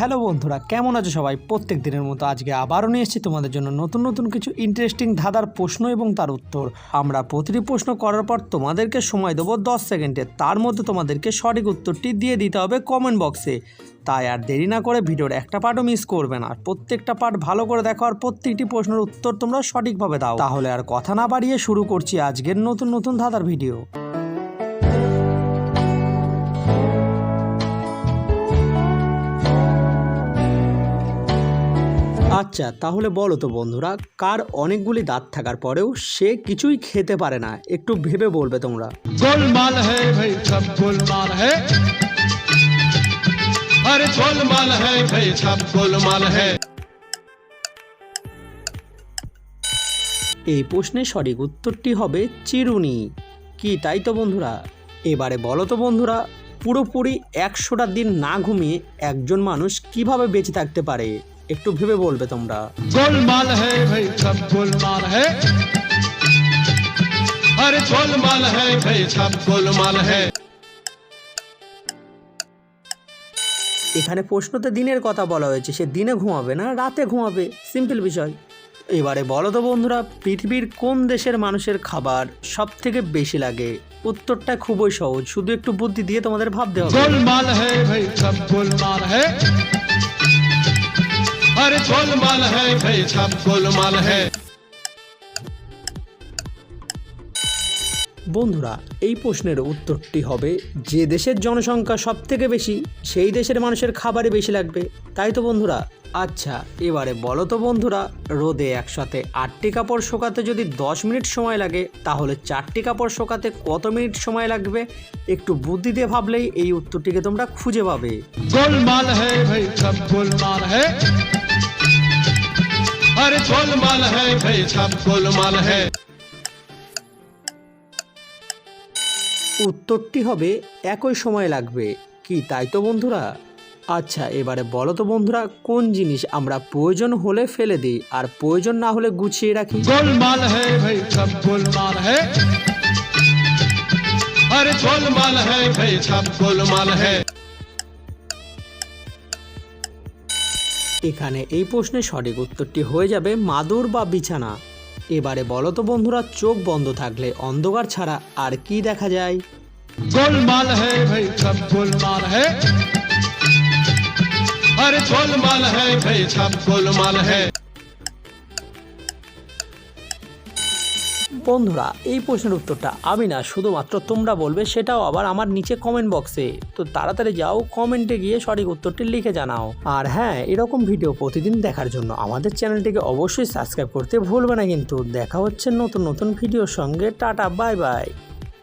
Hello বন্ধুরা, কেমন আছো সবাই? প্রত্যেক দিনের মতো আজকে আবারও নিয়ে এসেছি তোমাদের জন্য নতুন নতুন কিছু ইন্টারেস্টিং ধাঁধার প্রশ্ন এবং তার উত্তর। আমরা প্রতিটি প্রশ্ন করার পর তোমাদেরকে সময় দেবো দশ সেকেন্ডে। তার মধ্যে তোমাদেরকে সঠিক উত্তরটি দিয়ে দিতে হবে কমেন্ট বক্সে তাই আর দেরি না করে ভিডিওর একটা পার্টও মিস করবে না। প্রত্যেকটা পার্ট ভালো করে দেখো আর প্রত্যেকটি প্রশ্নের উত্তর তোমরা সঠিকভাবে দাও। তাহলে আর কথা না বাড়িয়ে শুরু করছি আজকের নতুন নতুন ধাঁধার ভিডিও আচ্ছা তাহলে বলো তো বন্ধুরা কার অনেকগুলি দাঁত থাকার পরেও সে কিছুই খেতে পারে না? একটু ভেবে বলবে তোমরা। এই প্রশ্নের সঠিক উত্তরটি হবে চিরুনি। কি তাই তো বন্ধুরা? এবারে বলো তো বন্ধুরা পুরোপুরি একশোটা দিন না ঘুমিয়ে একজন মানুষ কীভাবে বেঁচে থাকতে পারে? একটু ভেবে বলবে তোমরা। গোলমাল হে সব গোলমাল আরে গোলমাল সব গোলমাল এখানে প্রশ্নতে দিনের কথা বলা হয়েছে সে দিনে ঘুমাবে না রাতে ঘুমাবে সিম্পল বিষয়। এবারে বলো তো বন্ধুরা পৃথিবীর কোন দেশের মানুষের খাবার সব থেকে বেশি লাগে? উত্তরটা খুবই সহজ শুধু একটু বুদ্ধি দিয়ে তোমাদের ভাবতে হবে। গোলমাল হে ভাই সব গোলমাল अरे गोलमाल है भाई सब गोलमाल है বন্ধুরা এই প্রশ্নের উত্তরটি হবে যে দেশের জনসংখ্যা সব থেকে বেশি সেই দেশের মানুষের খাবারই বেশি লাগবে তাই তো বন্ধুরা আচ্ছা এবারে বলো তো বন্ধুরা রোদে একসাথে আটটি কাপড় শোকাতে যদি দশ মিনিট সময় লাগে তাহলে চারটি কাপড় শোকাতে কত মিনিট সময় লাগবে একটু বুদ্ধি দিয়ে ভাবলেই এই উত্তরটিকে তোমরা খুঁজে পাবে गोलमाल है भाई सब गोलमाल है अरे गोलमाल है भाई सब गोलमाल है উত্তরটি হবে একই সময় লাগবে কি তাই তো বন্ধুরা আচ্ছা এবারে বলো তো বন্ধুরা কোন জিনিস আমরা প্রয়োজন হলে ফেলে দিই আর প্রয়োজন না হলে গুছিয়ে রাখি गोलमाल है भाई सब गोलमाल है अरे गोलमाल है भाई सब गोलमाल है এখানে এই প্রশ্নের সঠিক উত্তরটি হয়ে যাবে মাদুর বা বিছানা। এবারে বলো তো বন্ধুরা, চোখ বন্ধ থাকলে অন্ধকার ছাড়া আর কি দেখা যায়? বন্ধুরা, এই প্রশ্নের উত্তরটা আমি না, শুধুমাত্র তোমরা বলবে, সেটাও আবার আমার নিচে কমেন্ট বক্সে তো তাড়াতাড়ি যাও কমেন্টে গিয়ে সঠিক উত্তরটি লিখে জানাও। আর হ্যাঁ এরকম ভিডিও প্রতিদিন দেখার জন্য আমাদের চ্যানেলটিকে অবশ্যই সাবস্ক্রাইব করতে ভুলবে না কিন্তু। দেখা হচ্ছে নতুন নতুন ভিডিওর সঙ্গে। Tata bye bye